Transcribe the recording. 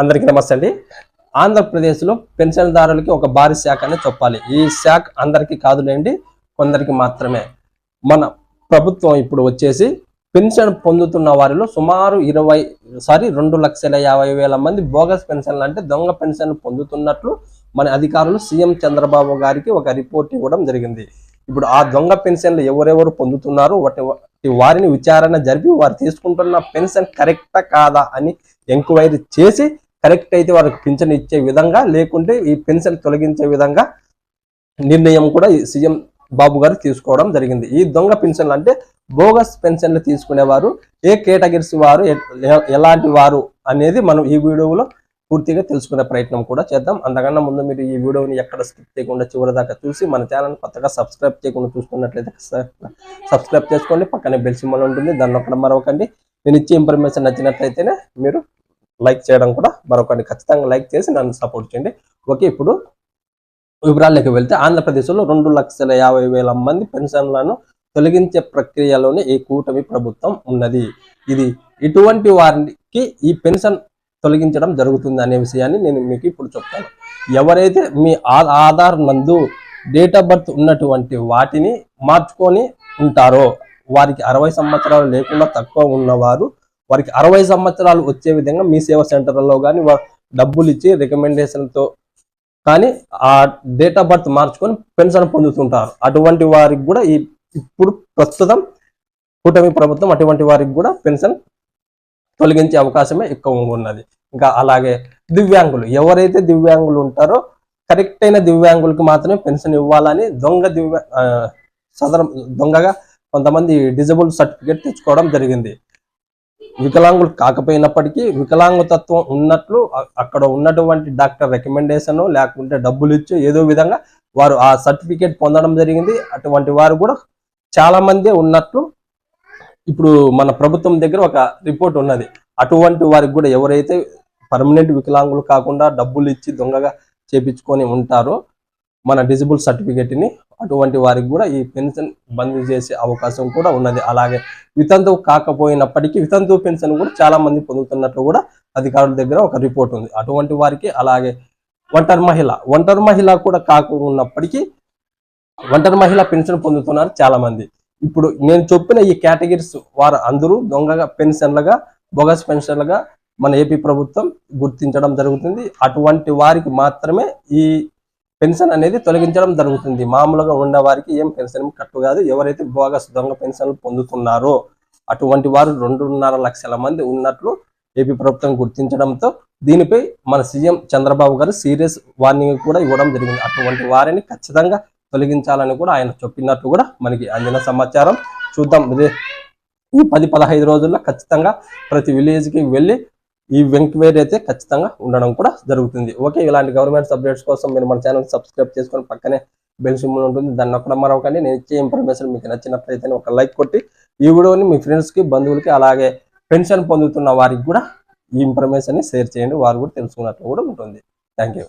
అందరికీ నమస్తే అండి. ఆంధ్రప్రదేశ్లో పెన్షన్దారులకి ఒక భారీ శాఖ అని చెప్పాలి. ఈ శాఖ అందరికీ కాదులేండి కొందరికి మాత్రమే. మన ప్రభుత్వం ఇప్పుడు వచ్చేసి పెన్షన్ పొందుతున్న వారిలో సుమారు ఇరవై సారీ రెండు లక్షల యాభై వేల మంది బోగస్ పెన్షన్లు అంటే దొంగ పెన్షన్ పొందుతున్నట్లు మన అధికారులు సీఎం చంద్రబాబు గారికి ఒక రిపోర్ట్ ఇవ్వడం జరిగింది. ఇప్పుడు ఆ దొంగ పెన్షన్లు ఎవరెవరు పొందుతున్నారు? వాటి వాటి వారిని విచారణ జరిపి వారు తీసుకుంటున్న పెన్షన్ కరెక్టా కాదా అని ఎంక్వైరీ చేసి కరెక్ట్ అయితే వారికి పింఛన్ ఇచ్చే విధంగా లేకుంటే ఈ పెన్షన్ తొలగించే విధంగా నిర్ణయం కూడా ఈ సీఎం బాబు గారు తీసుకోవడం జరిగింది. ఈ దొంగ పెన్షన్లు అంటే బోగస్ పెన్షన్లు తీసుకునేవారు ఏ కేటగిరీస్ వారు ఎలాంటి వారు అనేది మనం ఈ వీడియోలో పూర్తిగా తెలుసుకునే ప్రయత్నం కూడా చేద్దాం. అంతకన్నా ముందు మీరు ఈ వీడియోని ఎక్కడ స్కిప్ చేయకుండా చివరి దాకా చూసి మన ఛానల్ కొత్తగా సబ్స్క్రైబ్ చేయకుండా చూసుకున్నట్లయితే సబ్స్క్రైబ్ చేసుకోండి. పక్కనే బెల్ సింబల్ ఉంటుంది దాన్ని ఒక్కడ మరొకండి. నేను ఇచ్చే ఇన్ఫర్మేషన్ నచ్చినట్లయితేనే మీరు లైక్ చేయడం కూడా మరొకటి ఖచ్చితంగా లైక్ చేసి నన్ను సపోర్ట్ చేయండి. ఓకే ఇప్పుడు వివరాల్లోకి వెళ్తే ఆంధ్రప్రదేశ్లో రెండు లక్షల యాభై వేల మంది పెన్షన్లను తొలగించే ప్రక్రియలోనే ఈ కూటమి ప్రభుత్వం ఉన్నది. ఇది ఇటువంటి వారికి ఈ పెన్షన్ తొలగించడం జరుగుతుంది అనే విషయాన్ని నేను మీకు ఇప్పుడు చెప్తాను. ఎవరైతే మీ ఆధార్ నందు డేట్ ఆఫ్ బర్త్ ఉన్నటువంటి వాటిని మార్చుకొని ఉంటారో వారికి అరవై సంవత్సరాలు లేకుండా తక్కువ ఉన్నవారు వారికి అరవై సంవత్సరాలు వచ్చే విధంగా మీ సేవ సెంటర్లలో కానీ డబ్బులు ఇచ్చి రికమెండేషన్తో కానీ ఆ డేట్ ఆఫ్ బర్త్ మార్చుకొని పెన్షన్ పొందుతుంటారు. అటువంటి వారికి కూడా ఈ ఇప్పుడు ప్రస్తుతం కూటమి ప్రభుత్వం అటువంటి వారికి కూడా పెన్షన్ తొలగించే అవకాశమే ఎక్కువగా ఉన్నది. ఇంకా అలాగే దివ్యాంగులు ఎవరైతే దివ్యాంగులు ఉంటారో కరెక్ట్ అయిన దివ్యాంగులకు మాత్రమే పెన్షన్ ఇవ్వాలని దొంగ దివ్య ఆ, సదరం దొంగగా కొంతమంది డిజబుల్ సర్టిఫికేట్ తెచ్చుకోవడం జరిగింది. వికలాంగులు కాకపోయినప్పటికీ వికలాంగతత్వం ఉన్నట్లు అక్కడ ఉన్నటువంటి డాక్టర్ రికమెండేషన్ లేకుంటే డబ్బులు ఇచ్చి ఏదో విధంగా వారు ఆ సర్టిఫికేట్ పొందడం జరిగింది. అటువంటి వారు కూడా చాలామంది ఉన్నట్లు ఇప్పుడు మన ప్రభుత్వం దగ్గర ఒక రిపోర్ట్ ఉన్నది. అటువంటి వారికి కూడా ఎవరైతే పర్మనెంట్ వికలాంగులు కాకుండా డబ్బులు ఇచ్చి దొంగగా చేపించుకొని ఉంటారో మన డిజిబుల్ సర్టిఫికేట్ని అటువంటి వారికి కూడా ఈ పెన్షన్ బంద్ చేసే అవకాశం కూడా ఉన్నది. అలాగే వితంతువు కాకపోయినప్పటికీ వితంతువు పెన్షన్ కూడా చాలా మంది పొందుతున్నట్లు కూడా అధికారుల దగ్గర ఒక రిపోర్ట్ ఉంది. అటువంటి వారికి అలాగే ఒంటరి మహిళ ఒంటరి మహిళ కూడా కాకున్నప్పటికీ ఒంటరి మహిళ పెన్షన్ పొందుతున్నారు చాలా మంది. ఇప్పుడు నేను చెప్పిన ఈ కేటగిరీస్ వారు అందరూ దొంగగా పెన్షన్లుగా బోగస్ పెన్షన్లుగా మన ఏపీ ప్రభుత్వం గుర్తించడం జరుగుతుంది. అటువంటి వారికి మాత్రమే ఈ పెన్షన్ అనేది తొలగించడం జరుగుతుంది. మామూలుగా ఉన్న వారికి ఏం పెన్షన్ కట్టు కాదు. ఎవరైతే బోగస్ దొంగ పెన్షన్లు పొందుతున్నారో అటువంటి వారు రెండున్నర లక్షల మంది ఉన్నట్లు ఏపీ ప్రభుత్వం గుర్తించడంతో దీనిపై మన సీఎం చంద్రబాబు గారు సీరియస్ వార్నింగ్ కూడా ఇవ్వడం జరిగింది. అటువంటి వారిని ఖచ్చితంగా తొలగించాలని కూడా ఆయన చెప్పినట్టు కూడా మనకి అందిన సమాచారం. చూద్దాం. ఈ పది పదహైదు రోజుల్లో ఖచ్చితంగా ప్రతి విలేజ్కి వెళ్ళి ఈ ఎంక్వైరీ అయితే ఖచ్చితంగా ఉండడం కూడా జరుగుతుంది. ఓకే ఇలాంటి గవర్నమెంట్ అప్డేట్స్ కోసం మీరు మన ఛానల్ సబ్స్క్రైబ్ చేసుకొని పక్కనే బెల్ సింబల్ ఉంటుంది. దాన్ని ఒక్కడ మరొకండి నేను ఇచ్చే ఇన్ఫర్మేషన్ మీకు నచ్చినట్లయితే ఒక లైక్ కొట్టి ఈ వీడియోని మీ ఫ్రెండ్స్కి బంధువులకి అలాగే పెన్షన్ పొందుతున్న వారికి కూడా ఈ ఇన్ఫర్మేషన్ షేర్ చేయండి. వారు కూడా తెలుసుకున్నట్లు కూడా ఉంటుంది. Thank you.